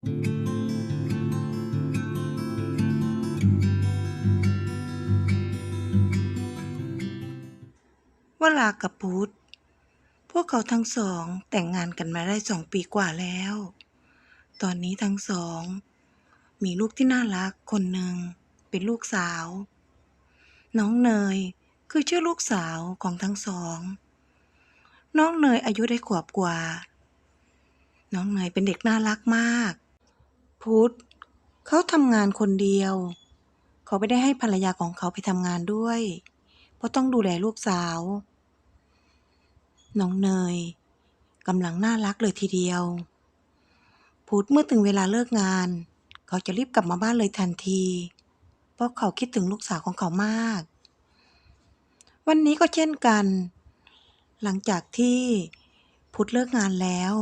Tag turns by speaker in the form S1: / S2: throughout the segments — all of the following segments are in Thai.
S1: วลากับพุธพวกเขาทั้งสองแต่งงานกันมาได้สองปีกว่าแล้ว ตอนนี้ทั้งสอง มีลูกที่น่ารักคนหนึ่งเป็นลูกสาว น้องเนยคือชื่อลูกสาวของทั้งสอง น้องเนยอายุได้ขวบกว่า น้องเนยเป็นเด็กน่ารักมาก พุธเขาทำงานคนเดียว เขาไม่ได้ให้ภรรยาของเขาไปทำงานด้วย เพราะต้องดูแลลูกสาว น้องเนยกำลังน่ารักเลยทีเดียว พุธเมื่อถึงเวลาเลิกงาน เขาจะรีบกลับมาบ้านเลยทันที เพราะเขาคิดถึงลูกสาวของเขามาก วันนี้ก็เช่นกัน หลังจากที่พุธเลิกงานแล้ว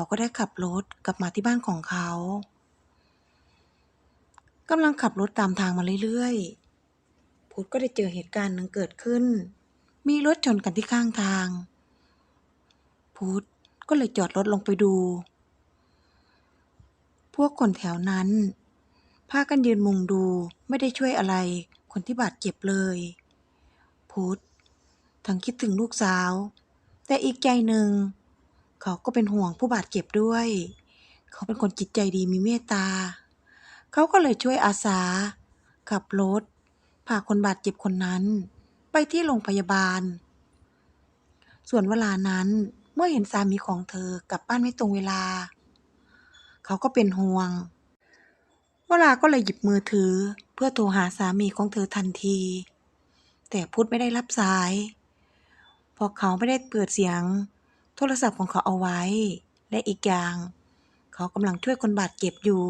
S1: เขาก็ได้ขับรถกลับมาที่บ้านของเขากำลังขับรถตามทางมาเรื่อยๆ พุทธก็ได้เจอเหตุการณ์หนึ่งเกิดขึ้น มีรถชนกันที่ข้างทาง พุทธก็เลยจอดรถลงไปดู พวกคนแถวนั้นพากันยืนมุงดูไม่ได้ช่วยอะไร คนที่บาดเจ็บเลย พุทธทั้งคิดถึงลูกสาว แต่อีกใจหนึ่ง เขาก็เป็นห่วงผู้บาดเจ็บด้วย เขาเป็นคนจิตใจดีมีเมตตา เขาก็เลยช่วยอาสา ขับรถพาคนบาดเจ็บคนนั้น ไปที่โรงพยาบาล ส่วนเวลานั้นเมื่อเห็นสามีของเธอกลับบ้านไม่ตรงเวลา เขาก็เป็นห่วง เวลาก็เลยหยิบมือถือเพื่อโทรหาสามีของเธอทันที แต่พุทธไม่ได้รับสายเพราะเขาไม่ได้เปิดเสียง โทรศัพท์ของเขาเอาไว้ และอีกอย่าง เขากำลังช่วยคนบาดเจ็บอยู่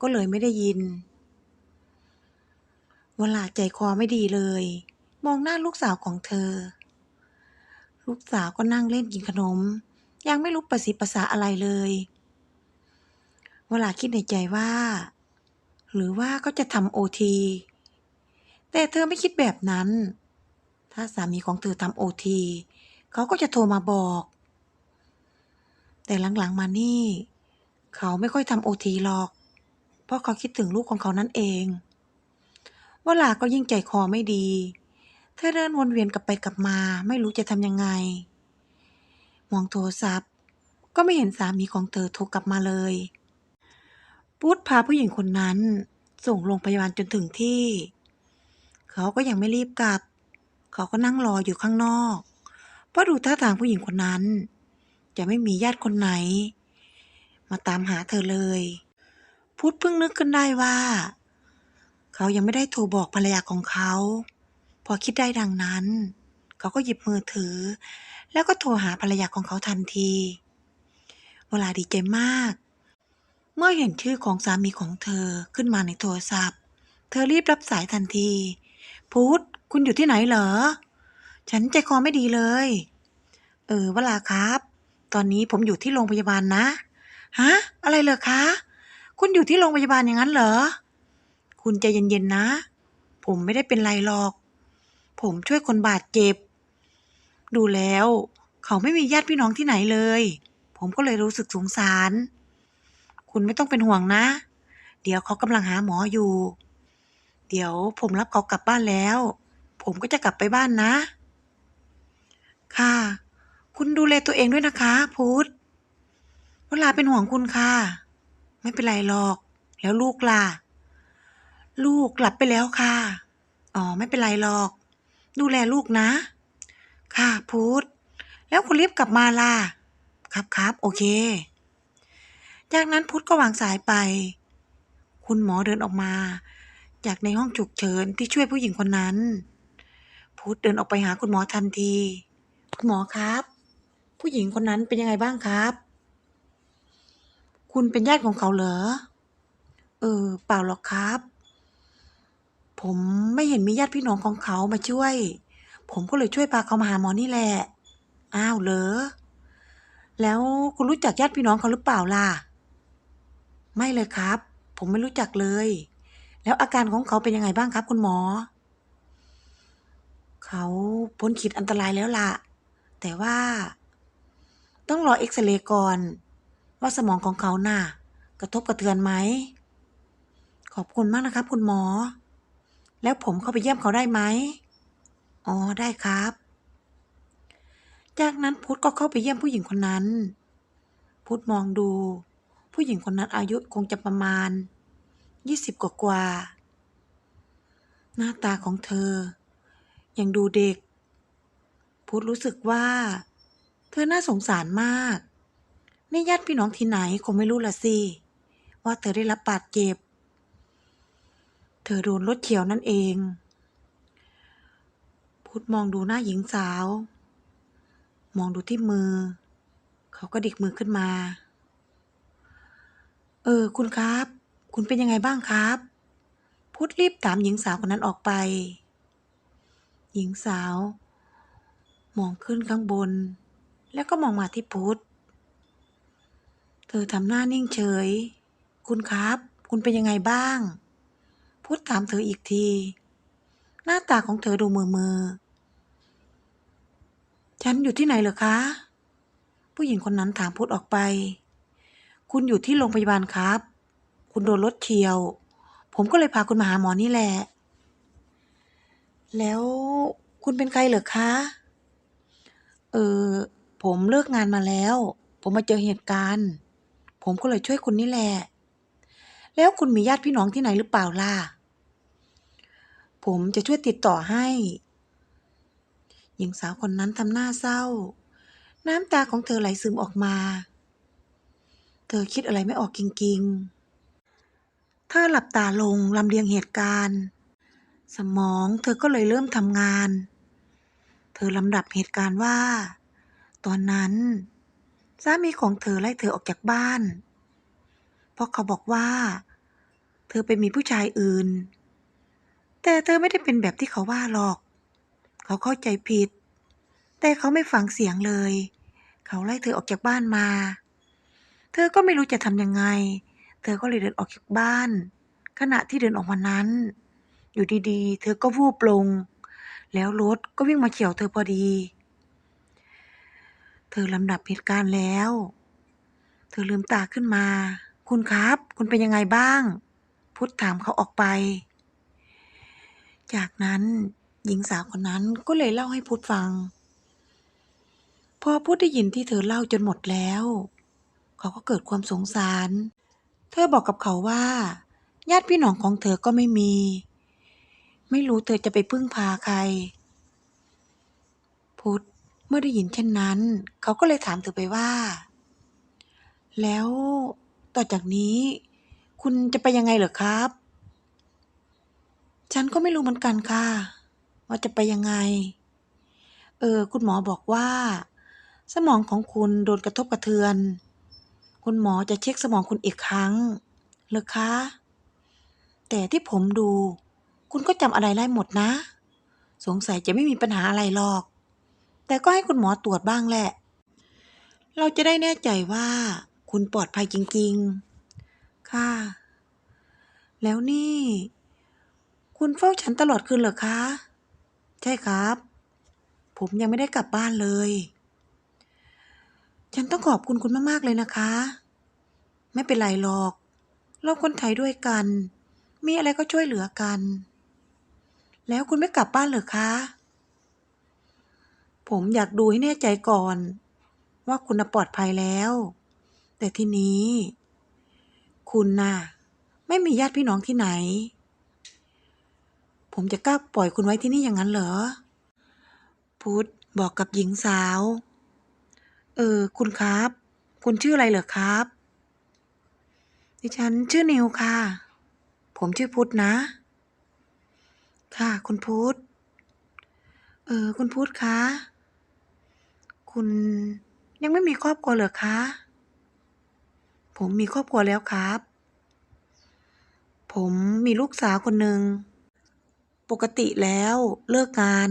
S1: ก็เลยไม่ได้ยินเวลาใจคอไม่ดีเลย มองหน้าลูกสาวของเธอ ลูกสาวก็นั่งเล่นกินขนม ยังไม่รู้ประสิภาษาอะไรเลยเวลาคิดในใจว่า หรือว่าเขาจะทำโอทีแต่เธอไม่คิดแบบนั้น ถ้าสามีของเธอทำโอทีเขาก็จะโทรมาบอก แต่หลังๆมานี่ เขาไม่ค่อยทำโอทีหรอก เพราะเขาคิดถึงลูกของเขานั่นเองเวลาก็ยิ่งใจคอไม่ดีเธอเดินวนเวียนกลับไปกลับมาไม่รู้จะทำยังไง มองโทรศัพท์ ก็ไม่เห็นสามีของเธอโทรกลับมาเลยพุธพาผู้หญิงคนนั้น ส่งโรงพยาบาลจนถึงที่ เขาก็ยังไม่รีบกลับ เขาก็นั่งรออยู่ข้างนอก เพราะดูท่าทางผู้หญิงคนนั้น จะไม่มีญาติคนไหน มาตามหาเธอเลย พุธเพิ่งนึกขึ้นได้ว่า เขายังไม่ได้โทรบอกภรรยาของเขา พอคิดได้ดังนั้น เขาก็หยิบมือถือ แล้วก็โทรหาภรรยาของเขาทันที เวลาดีใจมาก เมื่อเห็นชื่อของสามีของเธอขึ้นมาในโทรศัพท์ เธอรีบรับสายทันที พุธคุณอยู่ที่ไหนเหรอ ฉันใจคอไม่ดีเลย เออเวลาครับ ตอนนี้ผมอยู่ที่โรงพยาบาลนะ ฮะ อะไรเหรอคะ คุณอยู่ที่โรงพยาบาลอย่างนั้นเหรอ คุณใจเย็นๆนะ ผมไม่ได้เป็นไรหรอก ผมช่วยคนบาดเจ็บ ดูแล้ว เขาไม่มีญาติพี่น้องที่ไหนเลย ผมก็เลยรู้สึกสงสาร คุณไม่ต้องเป็นห่วงนะ เดี๋ยวเขากำลังหาหมออยู่ เดี๋ยวผมรับเขากลับบ้านแล้ว ผมก็จะกลับไปบ้านนะ ค่ะ คุณดูแลตัวเองด้วยนะคะ พุธเวลาเป็นห่วงคุณค่ะ ไม่เป็นไรหรอก แล้วลูกล่ะ ลูกกลับไปแล้วค่ะ อ๋อ ไม่เป็นไรหรอก ดูแลลูกนะ ค่ะพุธแล้วคุณรีบกลับมาล่ะ ครับครับโอเค จากนั้นพุธก็วางสายไป คุณหมอเดินออกมา จากในห้องฉุกเฉินที่ช่วยผู้หญิงคนนั้น พุธเดินออกไปหาคุณหมอทันที คุณหมอครับ ผู้หญิงคนนั้นเป็นยังไงบ้างครับ คุณเป็นญาติของเขาเหรอ เออ เปล่าหรอกครับ ผมไม่เห็นมีญาติพี่น้องของเขามาช่วย ผมก็เลยช่วยพาเขามาหาหมอนี่แหละ อ้าวเหรอ แล้วคุณรู้จักญาติพี่น้องเขาหรือเปล่าล่ะ ไม่เลยครับ ผมไม่รู้จักเลย แล้วอาการของเขาเป็นยังไงบ้างครับ คุณหมอ เขาพ้นขีดอันตรายแล้วล่ะ แต่ว่า ต้องรอเอ็กซเรย์ก่อน ว่าสมองของเขาน่ะ กระทบกระเทือนไหม ขอบคุณมากนะครับ คุณหมอ แล้วผมเข้าไปเยี่ยมเขาได้ไหมอ๋อได้ครับ จากนั้นพุทธก็เข้าไปเยี่ยมผู้หญิงคนนั้น พุทธมองดู ผู้หญิงคนนั้นอายุคงจะประมาณยี่สิบกว่ากว่า หน้าตาของเธอ ยังดูเด็ก พุทธรู้สึกว่า เธอน่าสงสารมาก นี่ญาติพี่น้องที่ไหนคงไม่รู้ละสิ ว่าเธอได้รับบาดเจ็บ เธอโดนรถเฉียวนั่นเอง พุทธมองดูหน้าหญิงสาว มองดูที่มือ เขาก็ดิกมือขึ้นมา เออ คุณครับ คุณเป็นยังไงบ้างครับ พุทธรีบตามหญิงสาวคนนั้นออกไป หญิงสาว มองขึ้นข้างบน แล้วก็มองมาที่พุทธเธอทำหน้านิ่งเฉย คุณครับ คุณเป็นยังไงบ้าง พุทธถามเธออีกที หน้าตาของเธอดูมือมือ ฉันอยู่ที่ไหนเหรอคะ ผู้หญิงคนนั้นถามพุทธออกไป คุณอยู่ที่โรงพยาบาลครับ คุณโดนรถเฉียว ผมก็เลยพาคุณมาหาหมอนี่แหละ แล้วคุณเป็นใครเหรอคะ เออ ผมเลิกงานมาแล้ว ผมมาเจอเหตุการณ์ ผมก็เลยช่วยคุณนี่แหละ แล้วคุณมีญาติพี่น้องที่ไหนหรือเปล่าล่ะ ผมจะช่วยติดต่อให้ หญิงสาวคนนั้นทำหน้าเศร้า น้ำตาของเธอไหลซึมออกมา เธอคิดอะไรไม่ออกจริงๆเธอหลับตาลงลำเลียงเหตุการณ์ สมองเธอก็เลยเริ่มทำงาน เธอลำดับเหตุการณ์ว่า ตอนนั้น สามีของเธอไล่เธอออกจากบ้าน เพราะเขาบอกว่า เธอไปมีผู้ชายอื่น แต่เธอไม่ได้เป็นแบบที่เขาว่าหรอก เขาเข้าใจผิด แต่เขาไม่ฟังเสียงเลย เขาไล่เธอออกจากบ้านมา เธอก็ไม่รู้จะทำยังไง เธอก็เลยเดินออกจากบ้าน ขณะที่เดินออกมานั้น อยู่ดีๆ เธอก็วูบลง แล้วรถก็วิ่งมาเฉี่ยวเธอพอดี เธอลำดับเหตุการณ์แล้ว เธอลืมตาขึ้นมา คุณครับ คุณเป็นยังไงบ้าง พุทธถามเขาออกไป จากนั้นหญิงสาวคนนั้นก็เลยเล่าให้พุทธฟัง พอพุทธได้ยินที่เธอเล่าจนหมดแล้ว เขาก็เกิดความสงสาร เธอบอกกับเขาว่า ญาติพี่น้องของเธอก็ไม่มี ไม่รู้เธอจะไปพึ่งพาใคร พุทธ เมื่อได้ยินเช่นนั้น เขาก็เลยถามเธอไปว่า แล้วต่อจากนี้ คุณจะไปยังไงเหรอครับ ฉันก็ไม่รู้เหมือนกันค่ะ ว่าจะไปยังไง เออ คุณหมอบอกว่า สมองของคุณโดนกระทบกระเทือน คุณหมอจะเช็คสมองคุณอีกครั้งเหรอคะ แต่ที่ผมดู คุณก็จำอะไรได้หมดนะ สงสัยจะไม่มีปัญหาอะไรหรอก แต่ก็ให้คุณหมอตรวจบ้างแหละ เราจะได้แน่ใจว่า คุณปลอดภัยจริง ๆ ค่ะ แล้วนี่ คุณเฝ้าฉันตลอดคืนเหรอคะ ใช่ครับ ผมยังไม่ได้กลับบ้านเลย ฉันต้องขอบคุณคุณมาก ๆ เลยนะคะ ไม่เป็นไรหรอก เราคนไทยด้วยกัน มีอะไรก็ช่วยเหลือกัน แล้วคุณไม่กลับบ้านเหรอคะ ผมอยากดูให้แน่ใจก่อน ว่าคุณน่ะปลอดภัยแล้ว แต่ทีนี้ คุณน่ะ ไม่มีญาติพี่น้องที่ไหน ผมจะกล้าปล่อยคุณไว้ที่นี่อย่างนั้นเหรอ พุทธบอกกับหญิงสาว เออ คุณครับ คุณชื่ออะไรเหรอครับ ดิฉันชื่อนิวค่ะ ผมชื่อพุทธนะ ค่ะ คุณพุทธเออ คุณพุทธคะ คุณยังไม่มีครอบครัวเหรอคะ ผมมีครอบครัวแล้วครับ ผมมีลูกสาวคนหนึ่ง ปกติแล้วเลิกงาน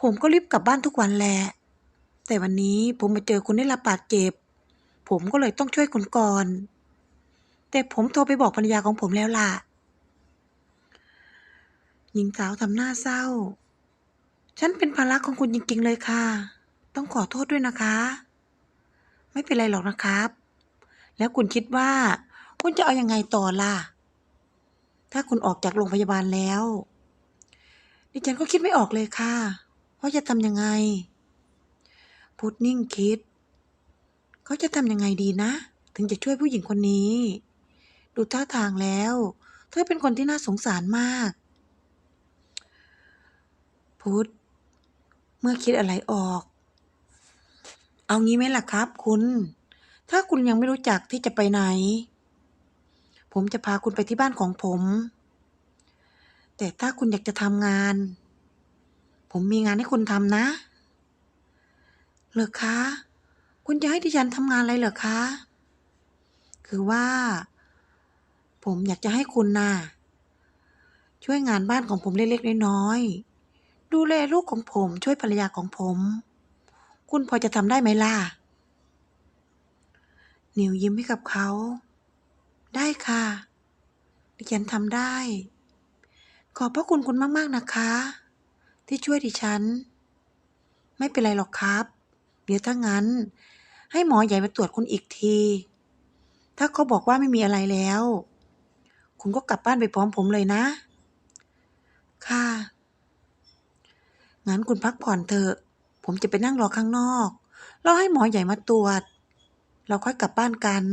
S1: ผมก็รีบกลับบ้านทุกวันแหละ แต่วันนี้ผมมาเจอคุณได้รับบาดเจ็บ ผมก็เลยต้องช่วยคุณก่อน แต่ผมโทรไปบอกภรรยาของผมแล้วล่ะ หญิงสาวทำหน้าเศร้า ฉันเป็นภาระของคุณจริงๆเลยค่ะ ต้องขอโทษด้วยนะคะ ไม่เป็นไรหรอกนะครับ แล้วคุณคิดว่า คุณจะเอายังไงต่อล่ะ ถ้าคุณออกจากโรงพยาบาลแล้ว ดิฉันก็คิดไม่ออกเลยค่ะว่าจะทำยังไง พุดนิ่งคิด เขาจะทำยังไงดีนะ ถึงจะช่วยผู้หญิงคนนี้ ดูท่าทางแล้ว เธอเป็นคนที่น่าสงสารมาก พุธเมื่อคิดอะไรออก เอางี้ไหมล่ะครับคุณ ถ้าคุณยังไม่รู้จักที่จะไปไหน ผมจะพาคุณไปที่บ้านของผม แต่ถ้าคุณอยากจะทำงาน ผมมีงานให้คุณทำนะเหรอคะ คุณจะให้ดิฉันทำงานอะไรเหรอคะ คือว่า ผมอยากจะให้คุณน่ะ ช่วยงานบ้านของผมเล็กๆน้อยๆดูแลลูกของผมช่วยภรรยาของผม คุณพอจะทำได้ไหมล่ะ นิวยิ้มให้กับเขา ได้ค่ะ ดิฉันทำได้ ขอบพระคุณคุณมาก ๆ นะคะ ที่ช่วยดิฉัน ไม่เป็นไรหรอกครับ เดี๋ยวถ้างั้น ให้หมอใหญ่มาตรวจคุณอีกที ถ้าเขาบอกว่าไม่มีอะไรแล้ว คุณก็กลับบ้านไปพร้อมผมเลยนะ ค่ะ งั้นคุณพักผ่อนเถอะ ผมจะไปนั่งรอข้างนอกรอให้หมอใหญ่มาตรวจ เราค่อยกลับบ้านกัน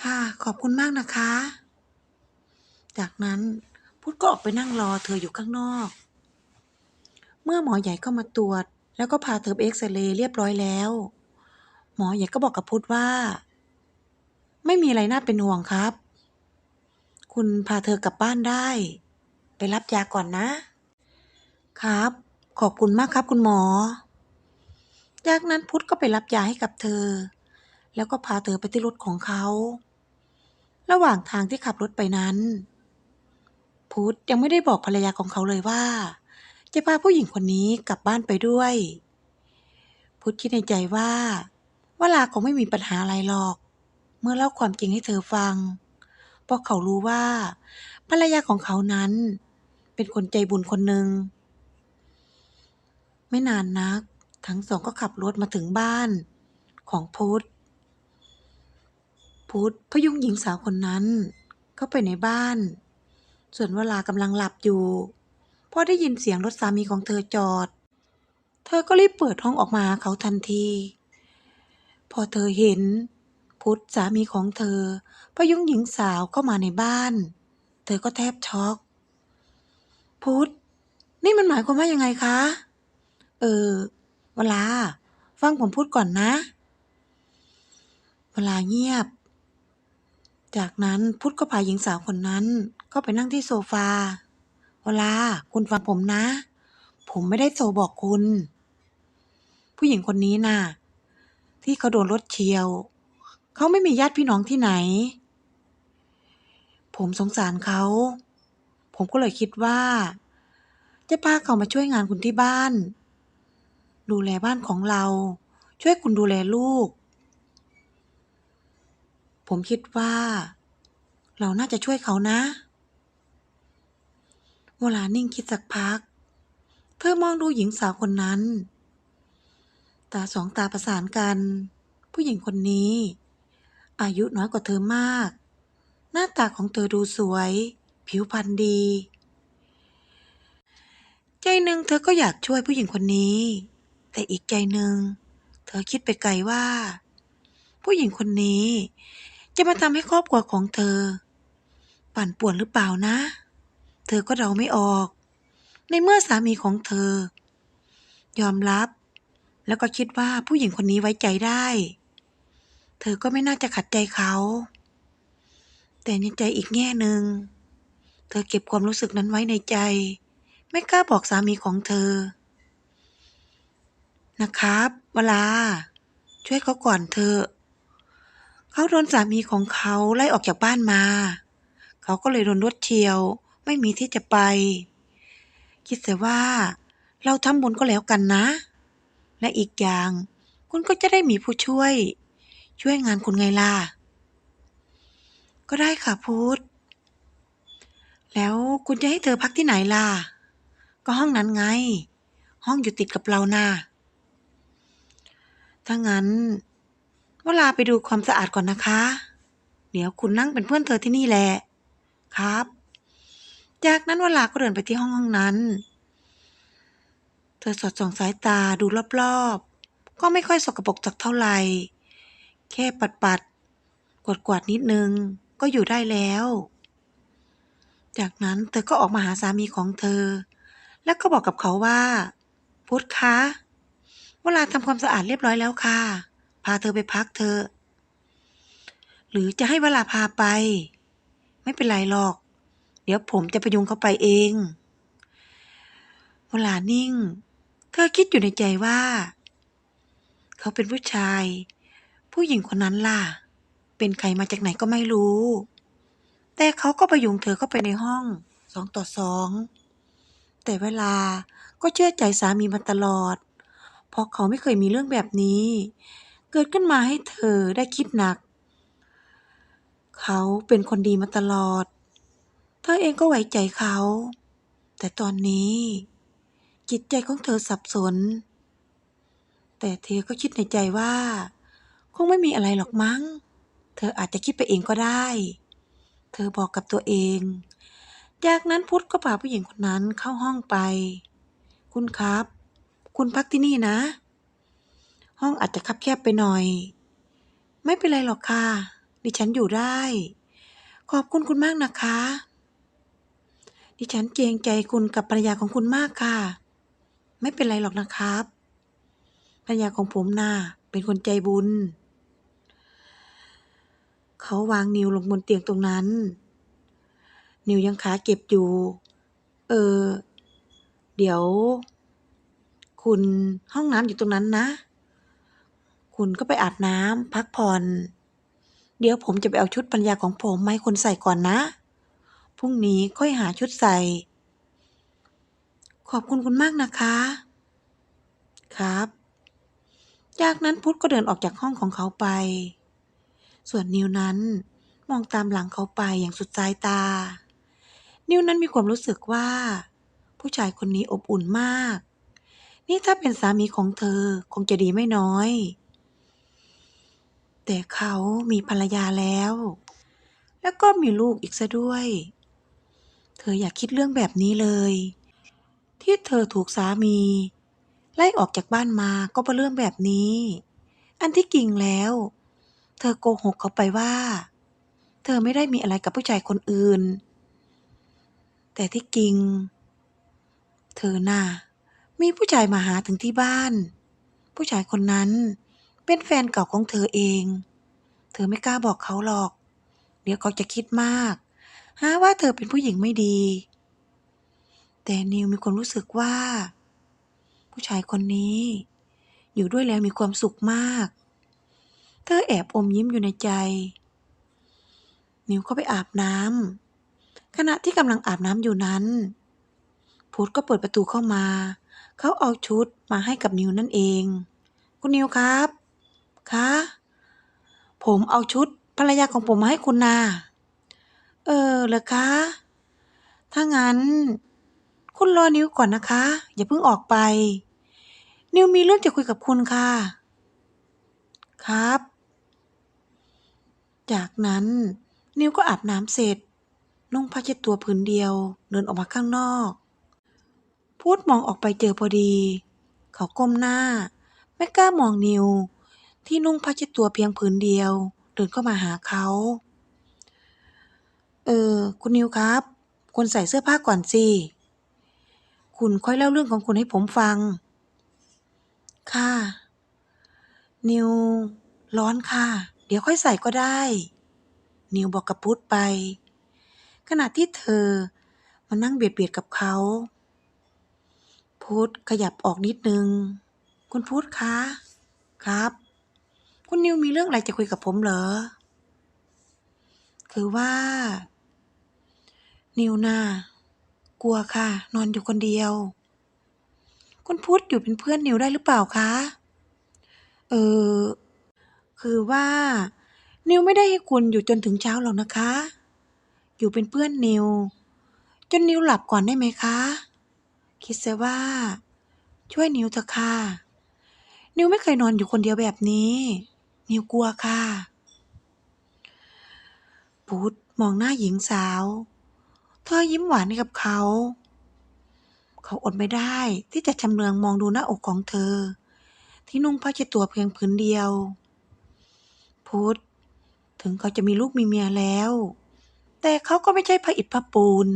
S1: ค่ะ ขอบคุณมากนะคะ จากนั้นพุทธก็ออกไปนั่งรอเธออยู่ข้างนอก เมื่อหมอใหญ่เข้ามาตรวจ แล้วก็พาเธอไปเอ็กซเรย์เรียบร้อยแล้ว หมอใหญ่ก็บอกกับพุทธว่า ไม่มีอะไรน่าเป็นห่วงครับ คุณพาเธอกลับบ้านได้ ไปรับยาก่อนนะ ครับ ขอบคุณมากครับคุณหมอ จากนั้นพุทธก็ไปรับยาให้กับเธอ แล้วก็พาเธอไปที่รถของเขา ระหว่างทางที่ขับรถไปนั้น พุทธยังไม่ได้บอกภรรยาของเขาเลยว่า จะพาผู้หญิงคนนี้กลับบ้านไปด้วย พุทธคิดในใจว่าว่าลาคงไม่มีปัญหาอะไรหรอก เมื่อเล่าความจริงให้เธอฟัง เพราะเขารู้ว่า ภรรยาของเขานั้น เป็นคนใจบุญคนหนึ่ง ไม่นานนัก ทั้งสองก็ขับรถมาถึงบ้านของพุทธ พุทธพยุงหญิงสาวคนนั้น เข้าไปในบ้าน ส่วนเวลากำลังหลับอยู่พอได้ยินเสียงรถสามีของเธอจอด เธอก็รีบเปิดห้องออกมาหาเขาทันที พอเธอเห็น พุทธสามีของเธอ พยุงหญิงสาวเข้ามาในบ้าน เธอก็แทบช็อก พุทธนี่มันหมายความว่ายังไงคะ เออเวลา ฟังผมพูดก่อนนะเวลาเงียบ จากนั้นพุทธก็พาหญิงสาวคนนั้นเข้าไปนั่งที่โซฟาเวลา คุณฟังผมนะ ผมไม่ได้โทรบอกคุณ ผู้หญิงคนนี้น่ะ ที่เขาโดนรถเฉียว เขาไม่มีญาติพี่น้องที่ไหน ผมสงสารเขา ผมก็เลยคิดว่าจะพาเขามาช่วยงานคุณที่บ้าน ดูแลบ้านของเรา ช่วยคุณดูแลลูก ผมคิดว่า เราน่าจะช่วยเขานะเวลานิ่งคิดสักพัก เธอมองดูหญิงสาวคนนั้น ตาสองตาประสานกัน ผู้หญิงคนนี้ อายุน้อยกว่าเธอมาก หน้าตาของเธอดูสวย ผิวพรรณดี ใจหนึ่งเธอก็อยากช่วยผู้หญิงคนนี้ แต่อีกใจหนึ่ง เธอคิดไปไกลว่า ผู้หญิงคนนี้ จะมาทำให้ครอบครัวของเธอ ปั่นป่วนหรือเปล่านะ เธอก็เดาไม่ออก ในเมื่อสามีของเธอ ยอมรับ แล้วก็คิดว่าผู้หญิงคนนี้ไว้ใจได้ เธอก็ไม่น่าจะขัดใจเขา แต่ในใจอีกแง่หนึ่งเธอเก็บความรู้สึกนั้นไว้ในใจ ไม่กล้าบอกสามีของเธอ นะครับเวลา ช่วยเขาก่อนเถอะ เขาโดนสามีของเขาไล่ออกจากบ้านมา เขาก็เลยโดนรถเฉียว ไม่มีที่จะไป คิดแต่ว่า เราทำบุญก็แล้วกันนะ และอีกอย่าง คุณก็จะได้มีผู้ช่วย ช่วยงานคุณไงล่ะ ก็ได้ค่ะพุทธแล้วคุณจะให้เธอพักที่ไหนล่ะ ก็ห้องนั้นไง ห้องอยู่ติดกับเราน่ะ ถ้างั้น เวลาไปดูความสะอาดก่อนนะคะ เดี๋ยวคุณนั่งเป็นเพื่อนเธอที่นี่แหละ ครับ จากนั้นวลาก็เดินไปที่ห้องห้องนั้น เธอสอดส่องสายตาดูรอบๆ ก็ไม่ค่อยสกปรกสักเท่าไหร่ แค่ปัดปัดกวาดกวาดๆ นิดนึง ก็อยู่ได้แล้ว จากนั้นเธอก็ออกมาหาสามีของเธอ แล้วก็บอกกับเขาว่า พุทธคะ เวลาทำความสะอาดเรียบร้อยแล้วค่ะ พาเธอไปพักเถอะหรือจะให้เวลาพาไป ไม่เป็นไรหรอก เดี๋ยวผมจะพยุงเขาไปเองเวลานิ่ง เธอคิดอยู่ในใจว่า เขาเป็นผู้ชาย ผู้หญิงคนนั้นล่ะ เป็นใครมาจากไหนก็ไม่รู้ แต่เขาก็พยุงเธอเข้าไปในห้องสองต่อสอง แต่เวลาก็เชื่อใจสามีมาตลอด เพราะเขาไม่เคยมีเรื่องแบบนี้ เกิดขึ้นมาให้เธอได้คิดหนัก เขาเป็นคนดีมาตลอด เธอเองก็ไว้ใจเขา แต่ตอนนี้ จิตใจของเธอสับสน แต่เธอก็คิดในใจว่า คงไม่มีอะไรหรอกมั้ง เธออาจจะคิดไปเองก็ได้ เธอบอกกับตัวเอง จากนั้นพุทธก็พาผู้หญิงคนนั้นเข้าห้องไป คุณครับ คุณพักที่นี่นะ ห้องอาจจะคับแคบไปหน่อย ไม่เป็นไรหรอกค่ะ ดิฉันอยู่ได้ ขอบคุณคุณมากนะคะ ดิฉันเกรงใจคุณกับภรรยาของคุณมากค่ะ ไม่เป็นไรหรอกนะครับ ภรรยาของผมน่ะเป็นคนใจบุญ เขาวางนิวลงบนเตียงตรงนั้น นิวยังขาเก็บอยู่ เออ เดี๋ยว คุณห้องน้ำอยู่ตรงนั้นนะ คุณก็ไปอาบน้ำพักผ่อน เดี๋ยวผมจะไปเอาชุดภรรยาของผมมาให้คนใส่ก่อนนะ พรุ่งนี้ค่อยหาชุดใส่ ขอบคุณคุณมากนะคะ ครับ จากนั้นพุทธก็เดินออกจากห้องของเขาไป ส่วนนิวนั้นมองตามหลังเขาไปอย่างสุดสายตา นิวนั้นมีความรู้สึกว่า ผู้ชายคนนี้อบอุ่นมาก นี่ถ้าเป็นสามีของเธอคงจะดีไม่น้อย แต่เขามีภรรยาแล้ว แล้วก็มีลูกอีกซะด้วย เธออย่าคิดเรื่องแบบนี้เลย ที่เธอถูกสามี ไล่ออกจากบ้านมาก็เพราะเรื่องแบบนี้ อันที่จริงแล้ว เธอโกหกเขาไปว่า เธอไม่ได้มีอะไรกับผู้ชายคนอื่น แต่ที่จริง เธอน่ะ มีผู้ชายมาหาถึงที่บ้าน ผู้ชายคนนั้นเป็นแฟนเก่าของเธอเอง เธอไม่กล้าบอกเขาหรอก เดี๋ยวเขาจะคิดมากหาว่าเธอเป็นผู้หญิงไม่ดี แต่นิวมีความรู้สึกว่า ผู้ชายคนนี้ อยู่ด้วยแล้วมีความสุขมาก เธอแอบอมยิ้มอยู่ในใจ นิวก็ไปอาบน้ำขณะที่กำลังอาบน้ำอยู่นั้นพุทธก็เปิดประตูเข้ามา เขาเอาชุดมาให้กับนิวนั่นเอง คุณนิวครับคะผมเอาชุดภรรยาของผมมาให้คุณนาเออเหรอคะ ถ้างั้น คุณรอนิวก่อนนะคะ อย่าเพิ่งออกไป นิวมีเรื่องจะคุยกับคุณค่ะ ครับ จากนั้น นิวก็อาบน้ำเสร็จนุ่งผ้าเช็ดตัวผืนเดียว เดินออกมาข้างนอก พูดมองออกไปเจอพอดี เขาก้มหน้า ไม่กล้ามองนิว ที่นุ่งผ้าเช็ดตัวเพียงผืนเดียว เดินเข้ามาหาเขา เออ คุณนิวครับ คุณใส่เสื้อผ้าก่อนสิ คุณค่อยเล่าเรื่องของคุณให้ผมฟัง ค่ะ นิว ร้อนค่ะ เดี๋ยวค่อยใส่ก็ได้ นิวบอกกับพุทธไป ขณะที่เธอมานั่งเบียดเบียดกับเขา พุทธขยับออกนิดนึง คุณพุทธคะ ครับ คุณนิวมีเรื่องอะไรจะคุยกับผมเหรอ คือว่า นิวน่ะกลัวค่ะ นอนอยู่คนเดียว คุณพุทธอยู่เป็นเพื่อนนิวได้หรือเปล่าคะ เออ คือว่า นิวไม่ได้ให้คุณอยู่จนถึงเช้าหรอกนะคะ อยู่เป็นเพื่อนนิว จนนิวหลับก่อนได้ไหมคะ คิดซะว่า ช่วยนิวเถอะค่ะ นิวไม่เคยนอนอยู่คนเดียวแบบนี้ นิวกลัวค่ะพุธมองหน้าหญิงสาว เธอยิ้มหวานให้กับเขา เขาอดไม่ได้ที่จะชำเลืองมองดูหน้าอกของเธอ ที่นุ่งผ้าเช็ดตัวเพียงผืนเดียว พุธถึงเขาจะมีลูกมีเมียแล้ว แต่เขาก็ไม่ใช่พระอิฐพระปูน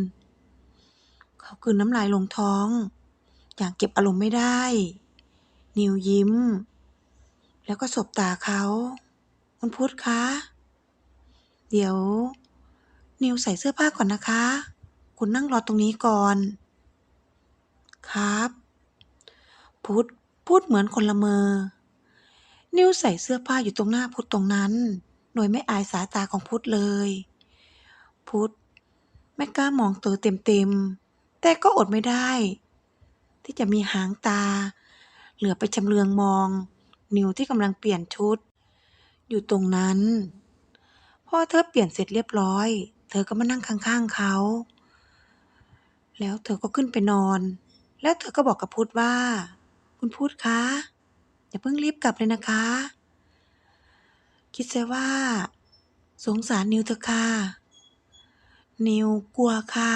S1: เขากลืนน้ำลายลงท้อง อย่างเก็บอารมณ์ไม่ได้ นิวยิ้ม แล้วก็สบตาเขาคุณพุธคะ เดี๋ยว นิวใส่เสื้อผ้าก่อนนะคะ คุณนั่งรอตรงนี้ก่อน ครับ พุธพูดเหมือนคนละเมอ นิวใส่เสื้อผ้าอยู่ตรงหน้าพุธตรงนั้น โดยไม่อายสายตาของพุธเลย พุธไม่กล้ามองเธอเต็ม แต่ก็อดไม่ได้ ที่จะมีหางตา เหลือไปชำเลืองมอง นิวที่กำลังเปลี่ยนชุด อยู่ตรงนั้น พอเธอเปลี่ยนเสร็จเรียบร้อย เธอก็มานั่งข้างๆเขา แล้วเธอก็ขึ้นไปนอน แล้วเธอก็บอกกับพุทธว่า คุณพุทธคะอย่าเพิ่งรีบกลับเลยนะคะ คิดเสียว่า สงสารนิวเถอะค่ะนิวกลัวค่ะ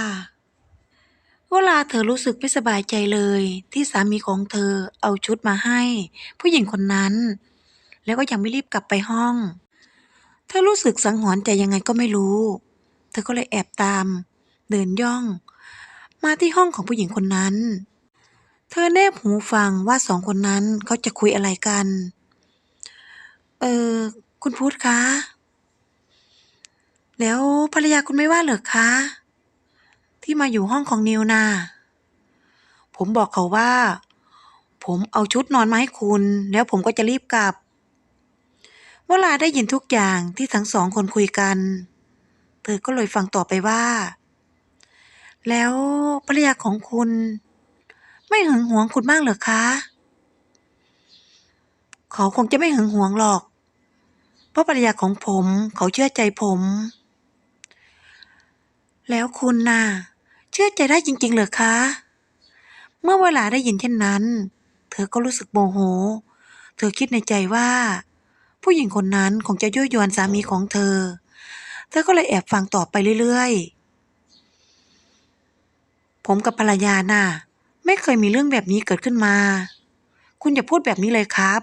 S1: เวลาเธอรู้สึกไม่สบายใจเลยที่สามีของเธอเอาชุดมาให้ ผู้หญิงคนนั้น แล้วก็ยังไม่รีบกลับไปห้อง เธอรู้สึกสังหรณ์ใจยังไงก็ไม่รู้ เธอก็เลยแอบตาม เดินย่อง มาที่ห้องของผู้หญิงคนนั้น เธอแนบหูฟังว่าสองคนนั้นเขาจะคุยอะไรกัน เออคุณพุธคะ แล้วภรรยาคุณไม่ว่าเหรอคะ ที่มาอยู่ห้องของนิวนาผมบอกเขาว่า ผมเอาชุดนอนมาให้คุณ แล้วผมก็จะรีบกลับเวลาได้ยินทุกอย่างที่ทั้งสองคนคุยกัน เธอก็เลยฟังต่อไปว่า แล้วภรรยาของคุณ ไม่หึงหวงคุณบ้างเหรอคะ เขาคงจะไม่หึงหวงหรอก เพราะภรรยาของผมเขาเชื่อใจผม แล้วคุณน่ะ ชื่อใจได้จริงๆเหรอคะ เมื่อเวลาได้ยินเช่นนั้น เธอก็รู้สึกโมโห เธอคิดในใจว่า ผู้หญิงคนนั้นคงจะยั่วยวนสามีของเธอ เธอก็เลยแอบฟังต่อไปเรื่อยๆ ผมกับภรรยาน่ะ ไม่เคยมีเรื่องแบบนี้เกิดขึ้นมา คุณอย่าพูดแบบนี้เลยครับ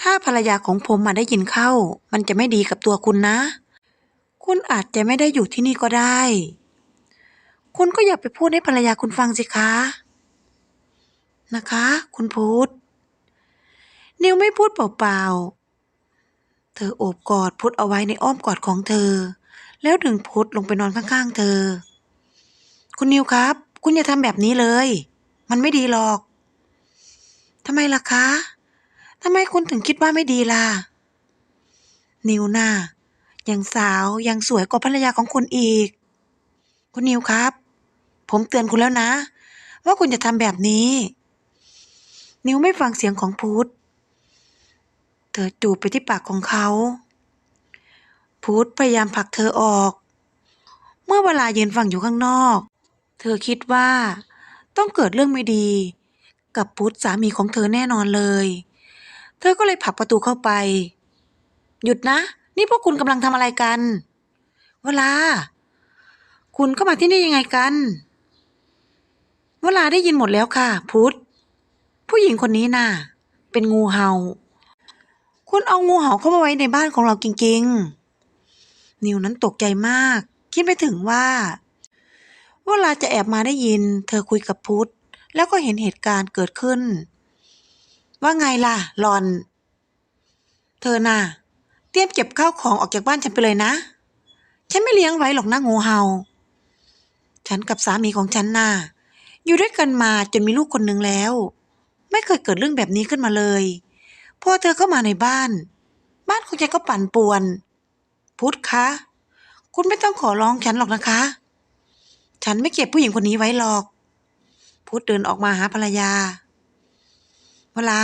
S1: ถ้าภรรยาของผมมาได้ยินเข้า มันจะไม่ดีกับตัวคุณนะ คุณอาจจะไม่ได้อยู่ที่นี่ก็ได้ คุณก็อย่าไปพูดให้ภรรยาคุณฟังสิคะ นะคะ คุณพุธนิวไม่พูดเปล่าๆ เธอโอบกอดพุธเอาไว้ในอ้อมกอดของเธอ แล้วดึงพุธลงไปนอนข้างๆ เธอ คุณนิวครับ คุณอย่าทำแบบนี้เลย มันไม่ดีหรอกทำไมล่ะคะทำไมคุณถึงคิดว่าไม่ดีล่ะ นิวน่ะยังสาวยังสวยกว่าภรรยาของคุณอีก คุณนิวครับ ผมเตือนคุณแล้วนะ ว่าคุณจะทำแบบนี้ นิวไม่ฟังเสียงของพุธเธอจูบไปที่ปากของเขาพุธพยายามผลักเธอออก เมื่อเวลายืนฟังอยู่ข้างนอก เธอคิดว่า ต้องเกิดเรื่องไม่ดี กับพุธสามีของเธอแน่นอนเลย เธอก็เลยผลักประตูเข้าไป หยุดนะ นี่พวกคุณกำลังทำอะไรกัน เวลา คุณเข้ามาที่นี่ยังไงกัน วลาได้ยินหมดแล้วค่ะ พุทธผู้หญิงคนนี้น่ะ เป็นงูเห่า คุณเอางูเห่าเข้ามาไว้ในบ้านของเราจริงๆ นิวนั้นตกใจมาก คิดไปถึงว่าเวลาจะแอบมาได้ยิน เธอคุยกับพุทธแล้วก็เห็นเหตุการณ์เกิดขึ้น ว่าไงล่ะหลอน เธอน่ะ เตรียมเก็บข้าวของออกจากบ้านฉันไปเลยนะ ฉันไม่เลี้ยงไว้หรอกนะงูเห่า ฉันกับสามีของฉันน่ะ อยู่ด้วยกันมาจนมีลูกคนหนึ่งแล้ว ไม่เคยเกิดเรื่องแบบนี้ขึ้นมาเลย พอเธอเข้ามาในบ้าน บ้านของฉันก็ปั่นป่วน พุทธคะ คุณไม่ต้องขอร้องฉันหรอกนะคะ ฉันไม่เก็บผู้หญิงคนนี้ไว้หรอก พุทธเดินออกมาหาภรรยา เวลา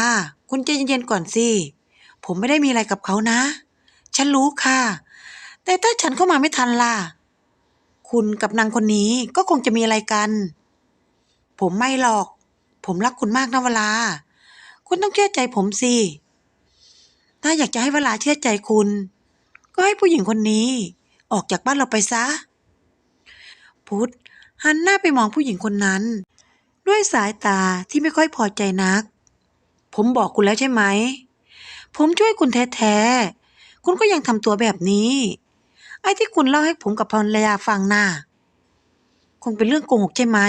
S1: คุณใจเย็นๆก่อนสิ ผมไม่ได้มีอะไรกับเขานะ ฉันรู้ค่ะ แต่ถ้าฉันเข้ามาไม่ทันล่ะ คุณกับนางคนนี้ก็คงจะมีอะไรกัน ผมไม่หรอก ผมรักคุณมากนะเวลา คุณต้องเชื่อใจผมสิ ถ้าอยากจะให้เวลาเชื่อใจคุณ ก็ให้ผู้หญิงคนนี้ ออกจากบ้านเราไปซะ พุทธหันหน้าไปมองผู้หญิงคนนั้น ด้วยสายตาที่ไม่ค่อยพอใจนัก ผมบอกคุณแล้วใช่ไหม ผมช่วยคุณแท้ๆ คุณก็ยังทำตัวแบบนี้ ไอ้ที่คุณเล่าให้ผมกับภรรยาฟังน่ะคงเป็นเรื่องโกหกใช่ไหม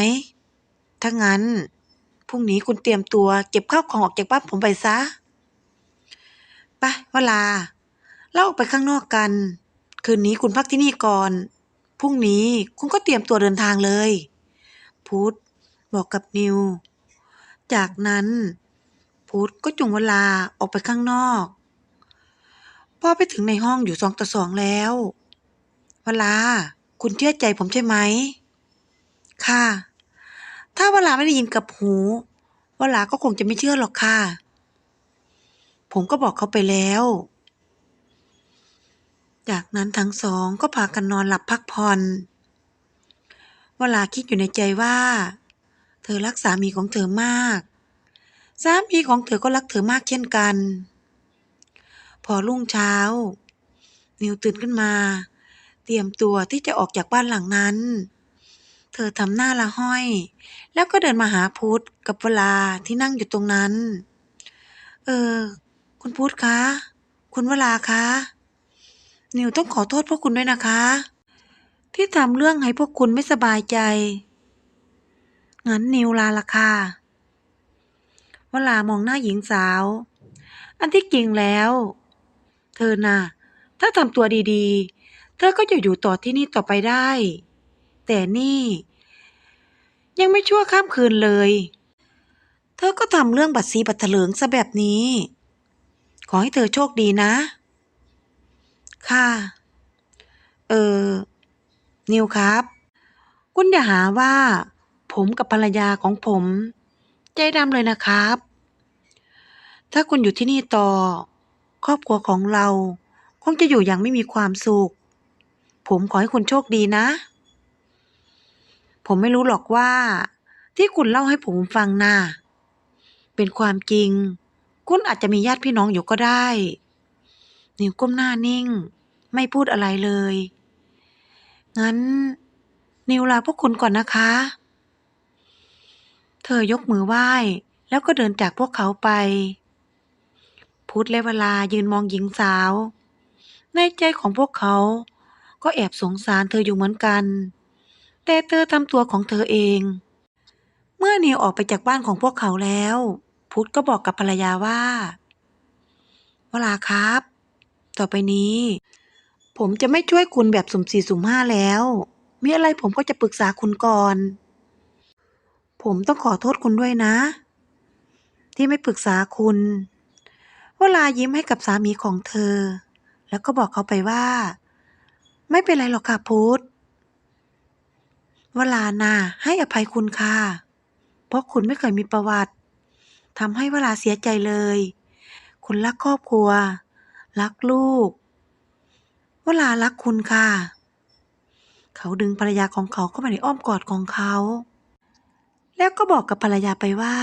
S1: ถ้างั้นพรุ่งนี้คุณเตรียมตัวเก็บข้าวของออกจากบ้านผมไปซะ ไปเวลา เราออกไปข้างนอกกัน คืนนี้คุณพักที่นี่ก่อน พรุ่งนี้คุณก็เตรียมตัวเดินทางเลย พุธบอกกับนิว จากนั้น พุธก็จุงเวลาออกไปข้างนอก พ่อไปถึงในห้องอยู่สองต่อสองแล้ว เวลา คุณเชื่อใจผมใช่ไหม ค่ะ ถ้าเวลาไม่ได้ยินกับหูเวลาก็คงจะไม่เชื่อหรอกค่ะ ผมก็บอกเขาไปแล้ว จากนั้นทั้งสองก็พากันนอนหลับพักผ่อนเวลาคิดอยู่ในใจว่า เธอรักสามีของเธอมาก สามีของเธอก็รักเธอมากเช่นกัน พอรุ่งเช้า นิวตื่นขึ้นมา เตรียมตัวที่จะออกจากบ้านหลังนั้น เธอทำหน้าละห้อย แล้วก็เดินมาหาพุทธกับเวลาที่นั่งอยู่ตรงนั้น เออ คุณพุทธคะ คุณเวลาคะ นิวต้องขอโทษพวกคุณด้วยนะคะ ที่ทำเรื่องให้พวกคุณไม่สบายใจ งั้นนิวลาละค่ะ เวลามองหน้าหญิงสาว อันที่จริงแล้ว เธอน่ะ ถ้าทำตัวดีๆ เธอก็จะอยู่ต่อที่นี่ต่อไปได้ แต่นี่ ยังไม่ชั่วข้ามคืนเลย เธอก็ทำเรื่องบัตรสีบัตรเถลิงซะแบบนี้ ขอให้เธอโชคดีนะ ค่ะ เออ นิวครับ คุณอย่าหาว่า ผมกับภรรยาของผม ใจดำเลยนะครับ ถ้าคุณอยู่ที่นี่ต่อ ครอบครัวของเรา คงจะอยู่อย่างไม่มีความสุขผมขอให้คุณโชคดีนะ ผมไม่รู้หรอกว่า ที่คุณเล่าให้ผมฟังน่ะเป็นความจริง คุณอาจจะมีญาติพี่น้องอยู่ก็ได้นิวก้มหน้านิ่ง ไม่พูดอะไรเลย งั้น นิวลาพวกคุณก่อนนะคะ เธอยกมือไหว้ แล้วก็เดินจากพวกเขาไป พุธและเวลายืนมองหญิงสาว ในใจของพวกเขา ก็แอบสงสารเธออยู่เหมือนกัน แต่เธอทำตัวของเธอเอง เมื่อนิวออกไปจากบ้านของพวกเขาแล้ว พุทธก็บอกกับภรรยาว่า เวลาครับ ต่อไปนี้ ผมจะไม่ช่วยคุณแบบสุ่มสี่สุ่มห้าแล้ว มีอะไรผมก็จะปรึกษาคุณก่อน ผมต้องขอโทษคุณด้วยนะ ที่ไม่ปรึกษาคุณ เวลายิ้มให้กับสามีของเธอ แล้วก็บอกเขาไปว่า ไม่เป็นไรหรอกค่ะพุธ วลาน่ะให้อภัยคุณค่ะ เพราะคุณไม่เคยมีประวัติทำให้เวลาเสียใจเลย คุณรักครอบครัว รักลูกเวลารักคุณค่ะ เขาดึงภรรยาของเขาเข้ามาในอ้อมกอดของเขา แล้วก็บอกกับภรรยาไปว่า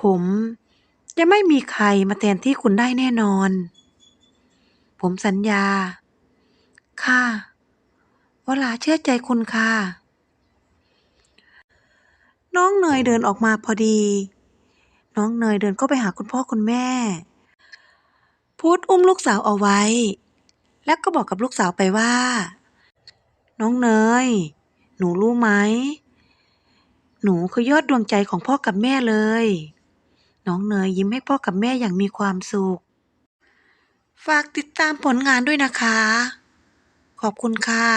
S1: ผมจะไม่มีใครมาแทนที่คุณได้แน่นอน ผมสัญญา ค่ะ วลาเชื่อใจคุณค่ะ น้องเนยเดินออกมาพอดี น้องเนยเดินเข้าไปหาคุณพ่อคุณแม่ พูดอุ้มลูกสาวเอาไว้ แล้วก็บอกกับลูกสาวไปว่า น้องเนย หนูรู้ไหม หนูคือยอดดวงใจของพ่อกับแม่เลย น้องเนยยิ้มให้พ่อกับแม่อย่างมีความสุข ฝากติดตามผลงานด้วยนะคะ ขอบคุณค่ะ